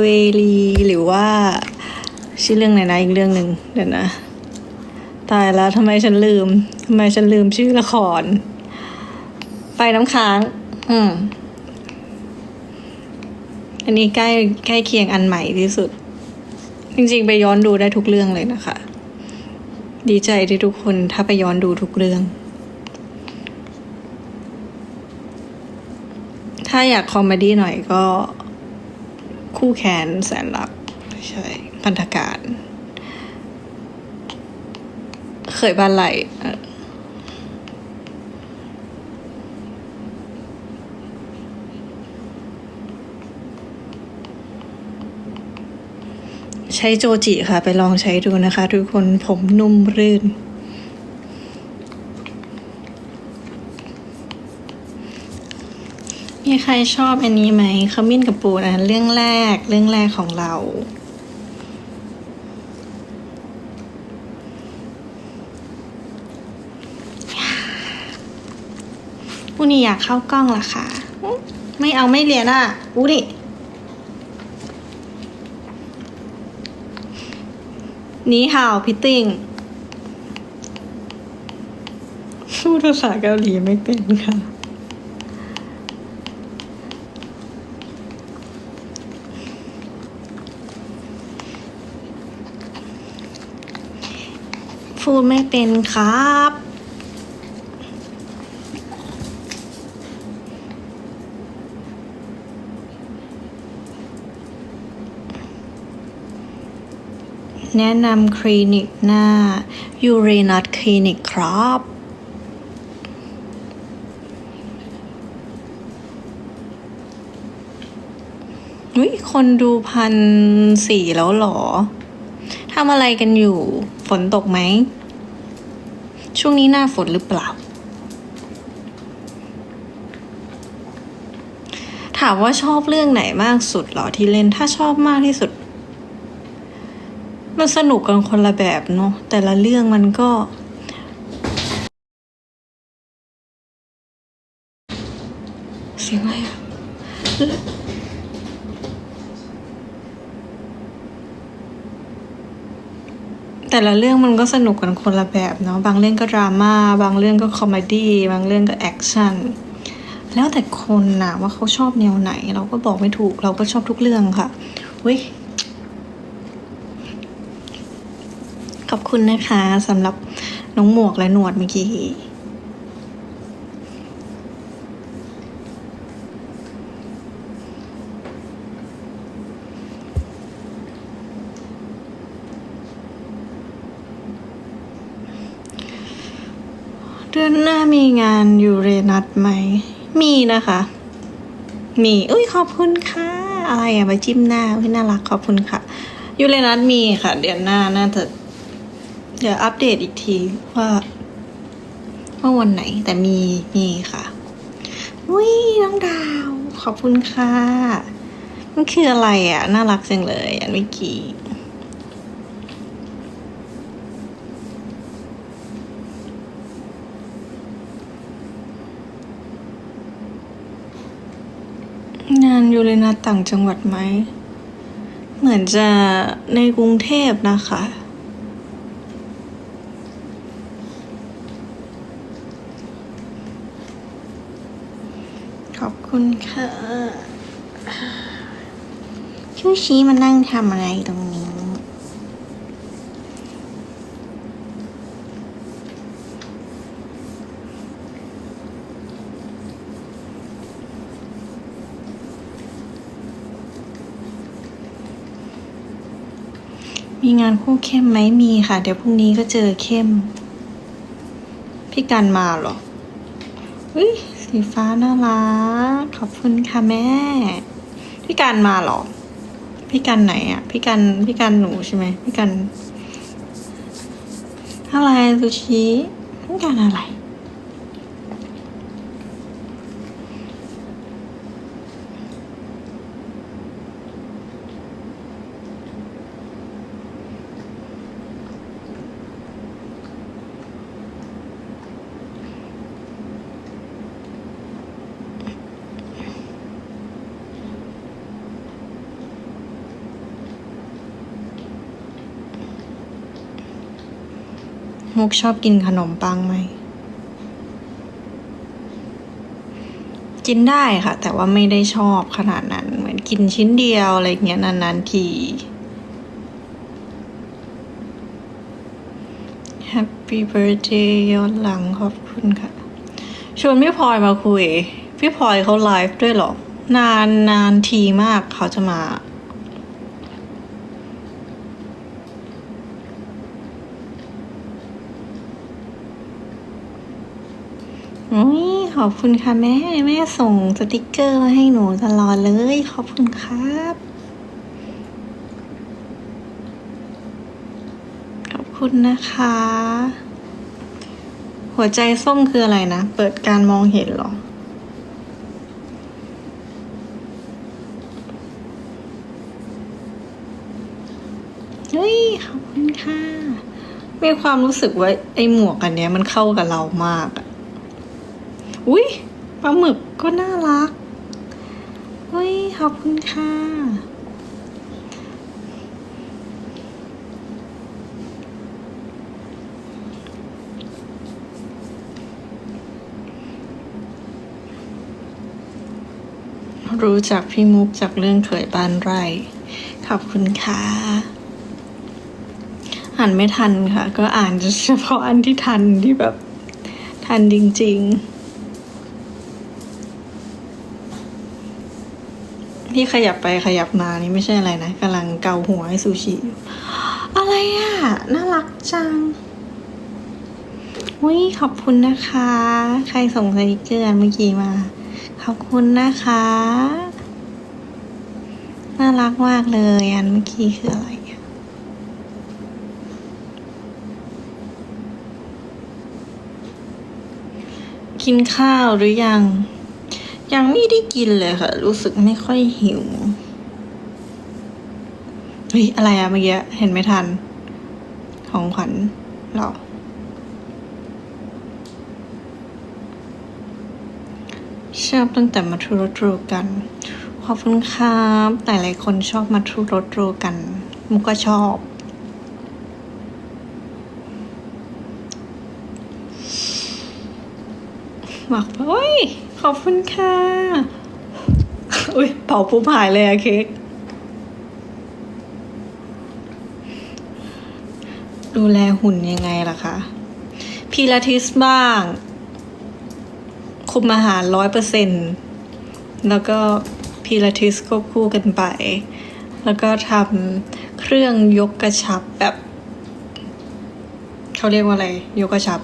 เวลีหรือว่า ชื่อเรื่องไหนนะอีกเรื่องหนึ่งเดี๋ยวนะ ตายแล้วทำไมฉันลืมทำไมฉันลืมชื่อละครไฟน้ำค้าง อืมอันนี้ใกล้ใกล้เคียงอันใหม่ที่สุด จริงๆ ไปย้อนดูได้ทุกเรื่องเลยนะคะ ดีใจที่ทุกคนถ้าไปย้อนดูทุกเรื่อง ถ้าอยากคอมเมดี้หน่อยก็ คู่แขนแสนรัก ใช่ พันธการ เคยบ้านไหลใช้โจจิค่ะ ไปลองใช้ดูนะคะ ทุกคนผมนุ่มรื่น มีใครชอบอันนี้ไหมขมิ้นกับปูนะเรื่องแรกเรื่องแรกของเราผู้นี่อยากเข้ากล้องละค่ะ ไม่เอาไม่เรียนอะ อู้ดินี่ฮาวพิติงพูดภาษาเกาหลีไม่เป็นค่ะ พูดไม่เป็นครับ แนะนำคลินิกหน้ายูเรนัสคลินิกครับอุ้ยคนดูพันสี่แล้วหรอ ทำอะไรกันอยู่ ฝนตกไหม ช่วงนี้หน้าฝนหรือเปล่า ถามว่าชอบเรื่องไหนมากสุดเหรอที่เล่นถ้าชอบมากที่สุด มันสนุกกันคนละแบบเนาะแต่ละเรื่องมันก็ เสียงอะไรอะแต่ ละเรื่องมันก็สนุกกันคนละแบบเนาะบางเรื่องก็ดราม่าบางเรื่องก็คอมเมดี้บางเรื่องก็แอคชั่นแล้วแต่คนนะว่าเขาชอบแนวไหน เราก็บอกไม่ถูกเราก็ชอบทุกเรื่องค่ะเว้ยขอบคุณนะคะสำหรับน้องหมวกและหนวดเมื่อกี้ ดือนหน้ามีงานยูเรนัสไหม มีนะคะ มีอุ้ยขอบคุณค่ะ อะไรอะไปจิ้มหน้าอุ้ยน่ารักขอบคุณค่ะยูเรนัสมีค่ะ เดือนหน้าน่าจะเดี๋ยวอัปเดตอีกทีว่าว่าวันไหนแต่มีมีค่ะอุ้ยน้องดาว ขอบคุณค่ะ มันคืออะไรอะ น่ารักจังเลย อันเมื่อกี้งาน ยูเรนัสต่างจังหวัดไหม เหมือนจะในกรุงเทพนะคะ ขอบคุณค่ะชูชี้มานั่งทำอะไรตรงนี้ มีงานคู่เข้มไหมมีค่ะ เดี๋ยวพรุ่งนี้ก็เจอเข้ม พี่กันมาเหรออุ้ยสีฟ้าน่ารักขอบคุณค่ะแม่ พี่กันมาเหรอ พี่กันไหนอะ พี่กันพี่กันหนูใช่ไหมพี่กันอะไรซูชิพี่กันอะไร มุกชอบกินขนมปังไหม กินได้ค่ะ แต่ว่าไม่ได้ชอบขนาดนั้น เหมือนกินชิ้นเดียวอะไรเงี้ยนานๆที Happy birthday ย้อนหลังขอบคุณค่ะ ชวนพี่พลอยมาคุย พี่พลอยเขาไลฟ์ด้วยหรอ นานนานทีมากเขาจะมา อุ้ยขอบคุณค่ะแม่ แม่ส่งสติกเกอร์มาให้หนูตลอดเลย ขอบคุณครับ ขอบคุณนะคะ หัวใจส้มคืออะไรนะ เปิดการมองเห็นหรอเฮ้ยขอบคุณค่ะ มีความรู้สึกว่าไอ้หมวกอันเนี้ยมันเข้ากับเรามากอะ อุ้ยปลาหมึกก็น่ารักเฮ้ยขอบคุณค่ะ รู้จักพี่มุกจากเรื่องเขยบ้านไร่ ขอบคุณค่ะอ่านไม่ทันค่ะ ก็อ่านเฉพาะอันที่ทันที่แบบ ทันจริง ๆ ที่ขยับไปขยับมานี่ไม่ใช่อะไรนะกำลังเกาหัวให้ซูชิอยู่อะไรอะ่ะ น่ารักจังอุ้ยขอบคุณนะคะ ใครส่งสติกเกอร์เมื่อกี้มา ขอบคุณนะคะ น่ารักมากเลยอันเมื่อกี้คืออะไรกินข้าวหรือยัง ยังไม่ได้กินเลยค่ะ รู้สึกไม่ค่อยหิวเฮ้ยอะไรอะเมื่อกี้เห็นไม่ทัน ของขวัญเหรอชอบตั้งแต่มาทุรดรูกัน ขอบคุณครับหลายคนชอบมาทุรดรูกัน มุกก็ชอบ หมักเฮ้ย ขอบคุณค่ะ อุ้ยเป่าปุ๊บหายเลยอะเค้กดูแลหุ่นยังไงล่ะคะพีลาทิสบ้าง คุมอาหารร้อยเปอร์เซ็นแล้วก็พีลาทิสควบคู่กันไป แล้วก็ทำเครื่องยกกระชับแบบ เขาเรียกว่าอะไร ยกกระชับ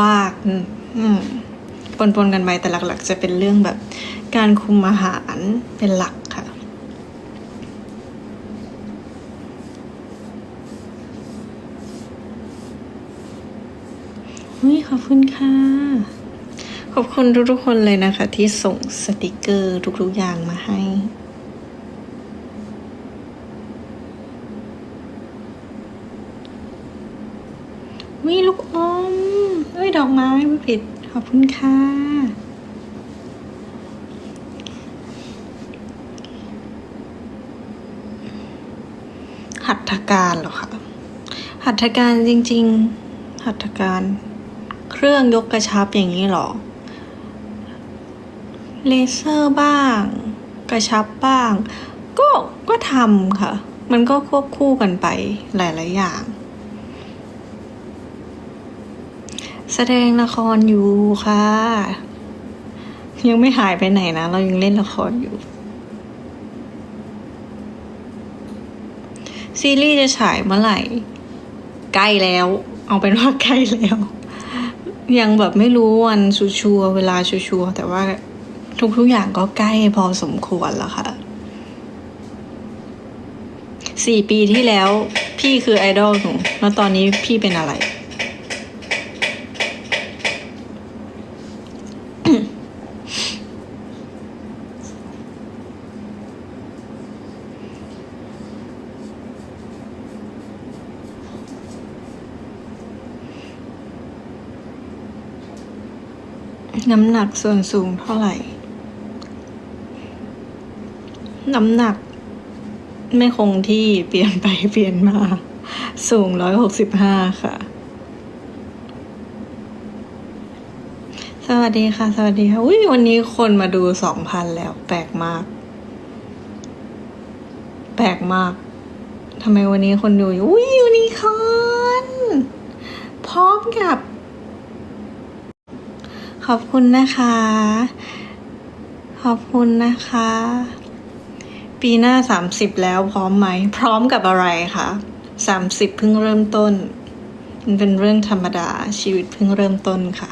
บ้างอืม ปนๆกันไปแต่หลักๆ จะเป็นเรื่องแบบการคุมอาหารเป็นหลักค่ะ อุ้ยขอบคุณค่ะ ขอบคุณทุกๆคนเลยนะคะ ที่ส่งสติกเกอร์ทุกๆอย่างมาให้วิลูกอมเอ้ย ดอกไม้ไม่ผิด อบคุณค่ะ หัตถการเหรอคะ หัตถการจริง ๆ หัตถการ เครื่องยกกระชับอย่างนี้หรอ เลเซอร์บ้าง กระชับบ้าง ก็ ก็ทำค่ะ มันก็ควบคู่กันไปหลาย ๆ อย่าง แสดงละครอยู่ค่ะ ยังไม่หายไปไหนนะ เรายังเล่นละครอยู่ ซีรีส์จะฉายเมื่อไหร่ ใกล้แล้ว เอาเป็นว่าใกล้แล้ว ยังแบบไม่รู้วันชัวร์เวลาชัวร์แต่ว่าทุกๆอย่างก็ใกล้พอสมควรแล้วค่ะสี่ปีที่แล้วพี่คือไอดอลหนู แล้วตอนนี้พี่เป็นอะไร น้ำหนักส่วนสูงเท่าไหร่ น้ำหนัก ไม่คงที่เปลี่ยนไปเปลี่ยนมา สูงร้อยหกสิบห้าค่ะ สวัสดีค่ะ สวัสดีค่ะ อุ้ยวันนี้คนมาดูสองพันแล้ว แปลกมาก แปลกมากทำไมวันนี้คนดูอยู่อุ้ยยูนิคอนพร้อมกับ ขอบคุณนะคะ ขอบคุณนะคะ ปีหน้าสามสิบแล้วพร้อมไหม พร้อมกับอะไรคะสามสิบเพิ่งเริ่มต้น มันเป็นเรื่องธรรมดาชีวิตเพิ่งเริ่มต้นค่ะ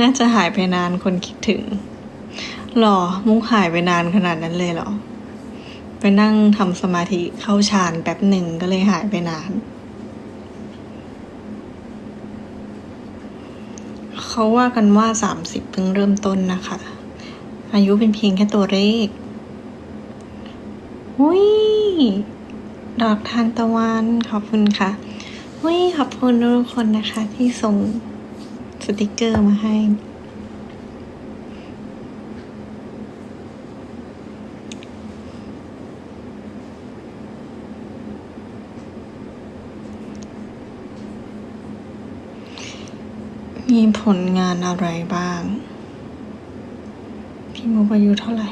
น่าจะหายไปนานคนคิดถึงหรอ มุกหายไปนานขนาดนั้นเลยเหรอ ไปนั่งทำสมาธิเข้าฌานแป๊บหนึ่งก็เลยหายไปนาน เขาว่ากันว่าสามสิบเพิ่งเริ่มต้นนะคะ อายุเป็นเพียงแค่ตัวเลขอุ้ยดอกทานตะวันขอบคุณค่ะอุ้ยขอบคุณทุกคนนะคะ ที่ส่งสติกเกอร์มาให้ มีผลงานอะไรบ้าง พี่มุกอายุเท่าไหร่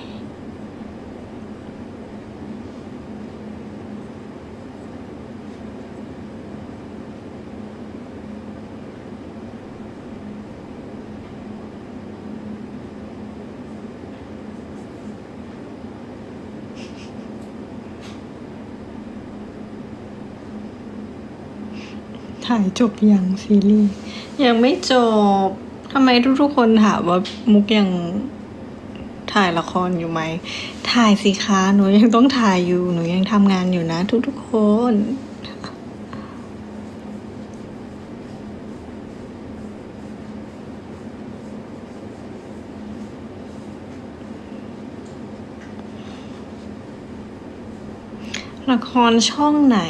ถ่ายจบยังซีรีส์ยังไม่จบทำไมทุกๆคนถามว่ามุกยังถ่ายละครอยู่ไหม ถ่ายสิคะหนูยังต้องถ่ายอยู่หนูยังทำงานอยู่นะ ทุกๆคนละครช่องไหน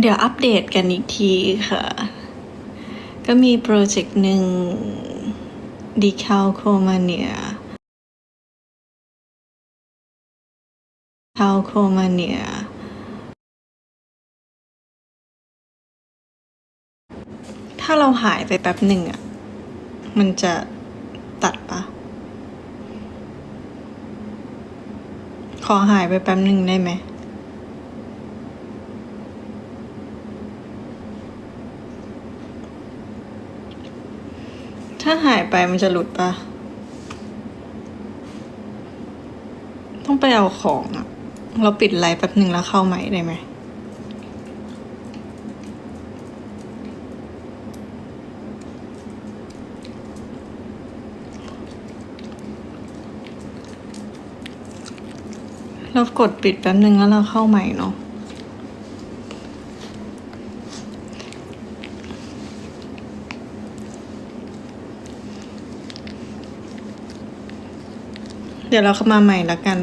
เดี๋ยวอัปเดตกันอีกทีค่ะ ก็มีโปรเจกต์หนึ่งดีคาลโคมาเนียคาลโคมาเนียถ้าเราหายไปแป๊บหนึ่งอะ มันจะตัดปะขอหายไปแป๊บหนึ่งได้ไหม ถ้าหายไปมันจะหลุดปะต้องไปเอาของอะเราปิดไลฟ์แป๊บหนึ่งแล้วเข้าใหม่ได้ไหมเรากดปิดแป๊บหนึ่งแล้วเราเข้าใหม่เนาะ ดี๋ยวเราเข้ามาใหม่ละกัน